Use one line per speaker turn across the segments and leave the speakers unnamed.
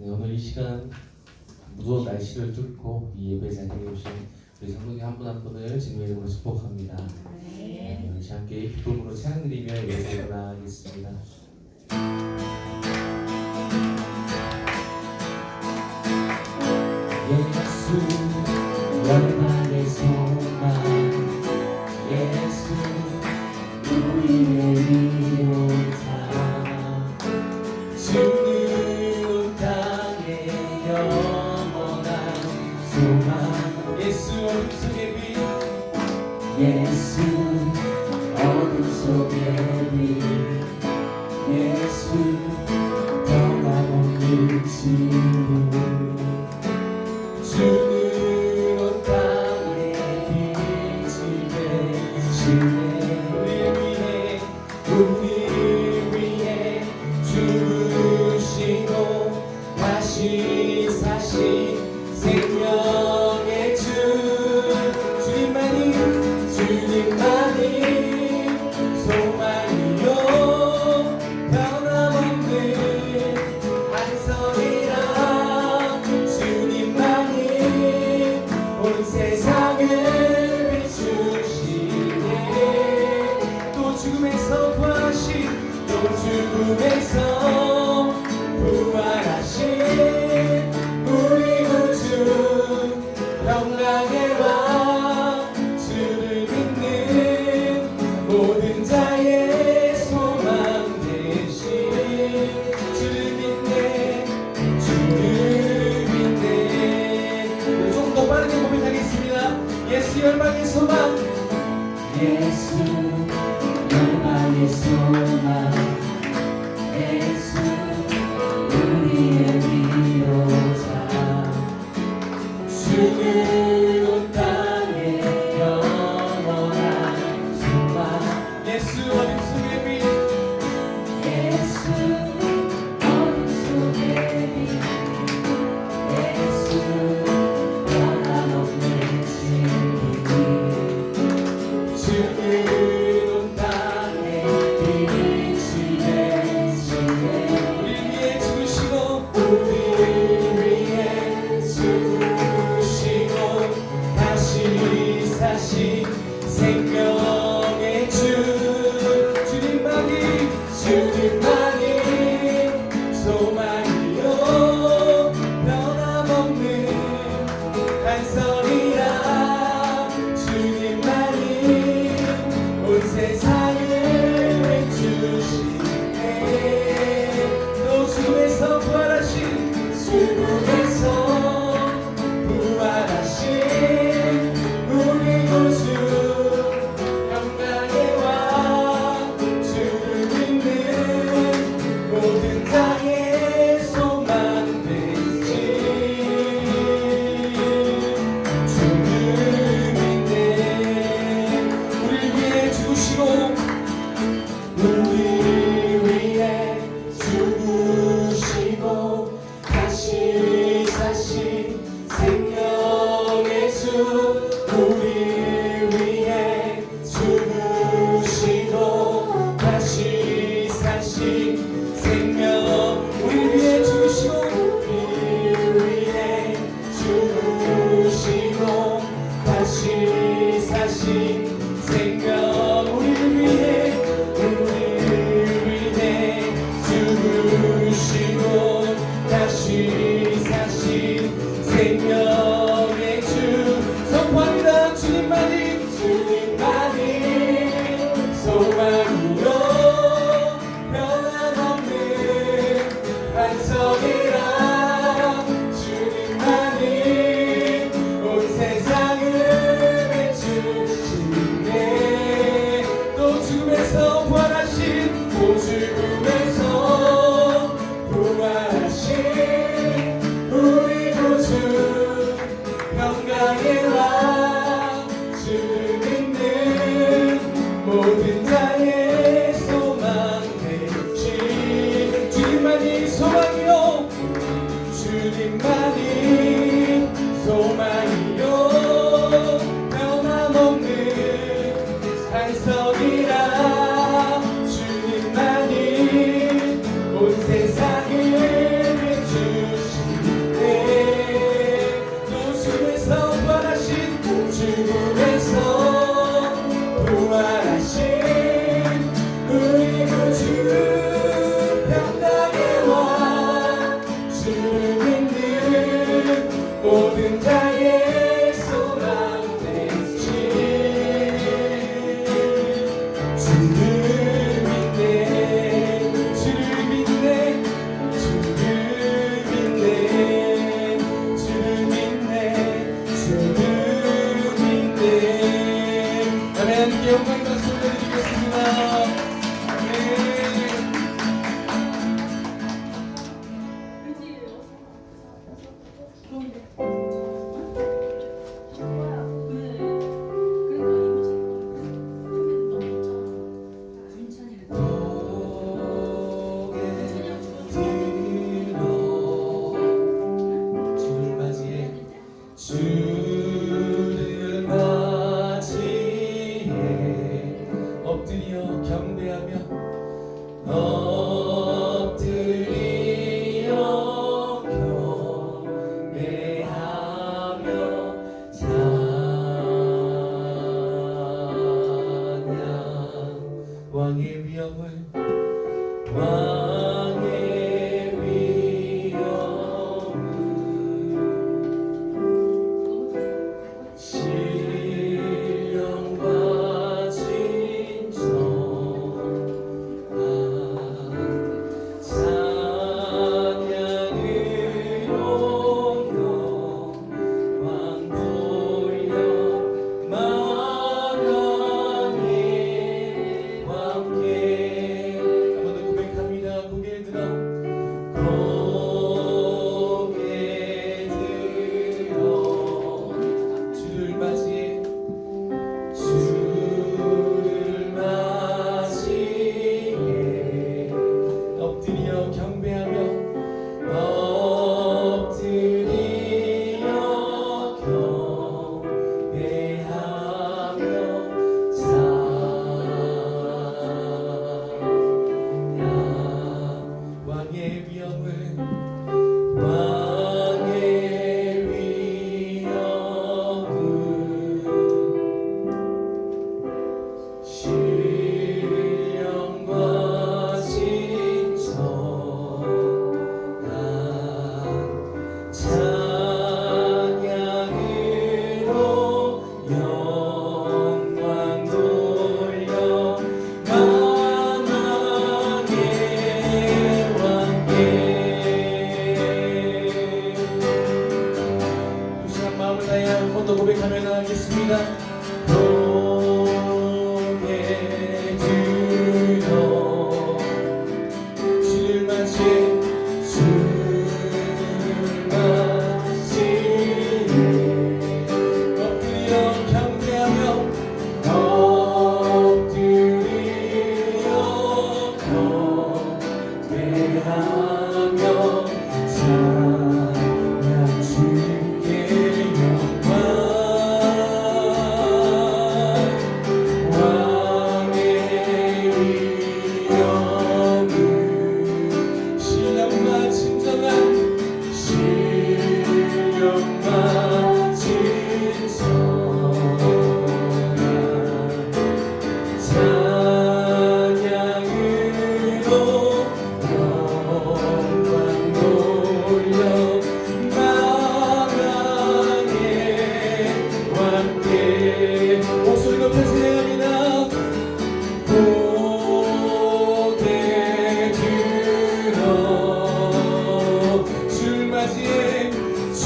네, 오늘 이 시간 무더운 날씨를 뚫고 이 예배 자리에 오신 우리 성도님 한 분 한 분을 진의 이름으로 축복합니다. 네, 네 우리 함께 기쁨으로 찬양드리며 예배 드리겠습니다. 예수만 예수 어둠 속에 예수 어둠 속에 빛 예수 떠나온 빛이 다시 사신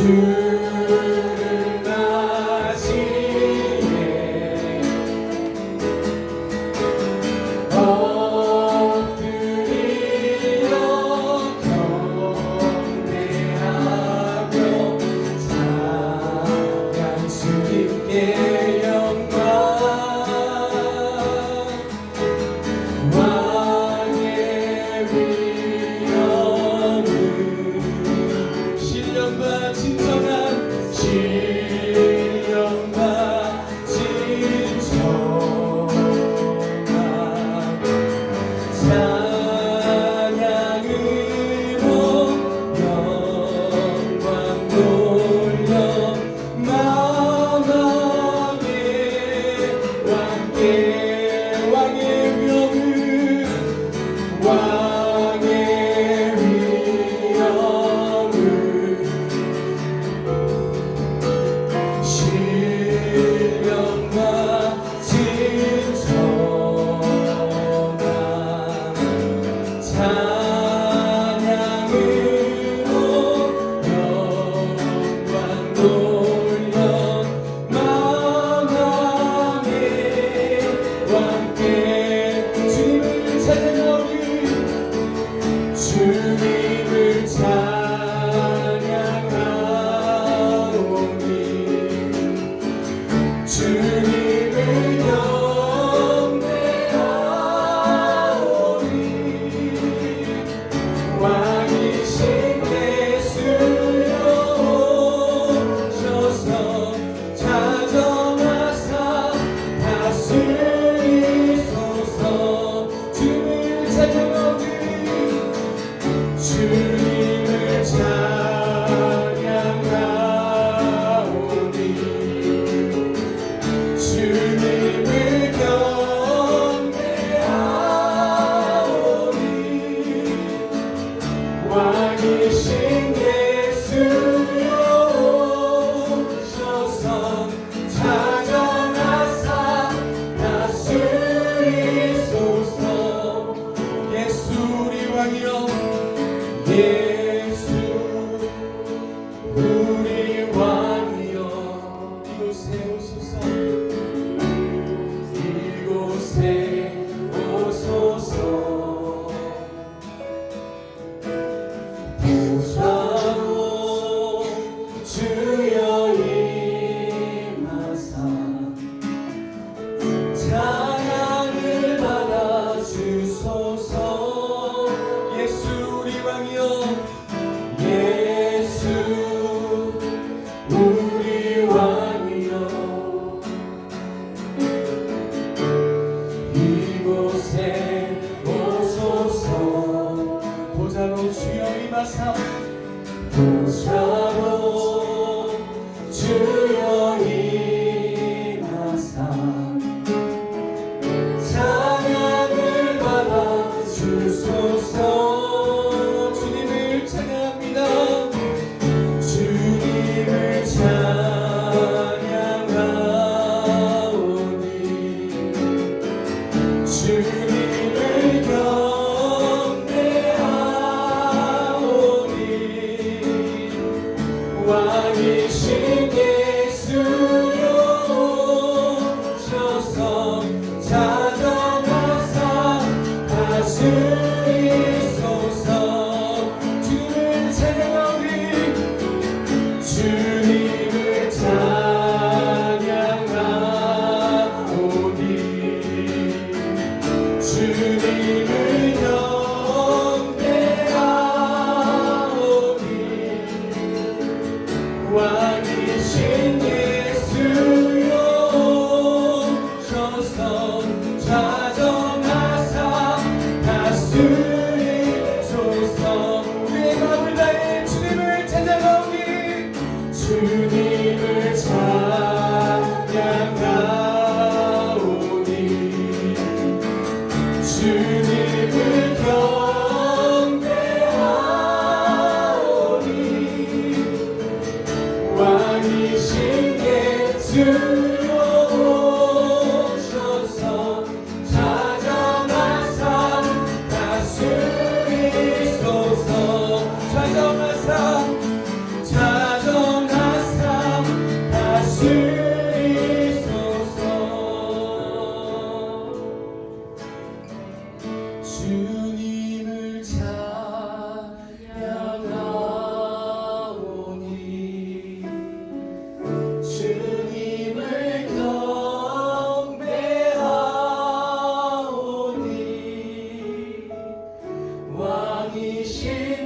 Jesus. 왕이신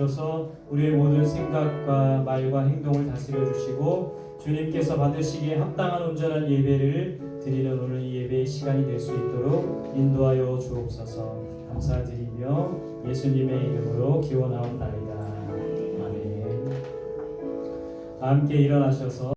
주셔서 우리의
모든 생각과 말과 행동을 다스려 주시고 주님께서 받으시기에 합당한 온전한 예배를 드리는 오늘 이 예배의 시간이 될 수 있도록 인도하여 주옵소서. 감사드리며 예수님의 이름으로 기원하옵나이다 함께 일어나셔서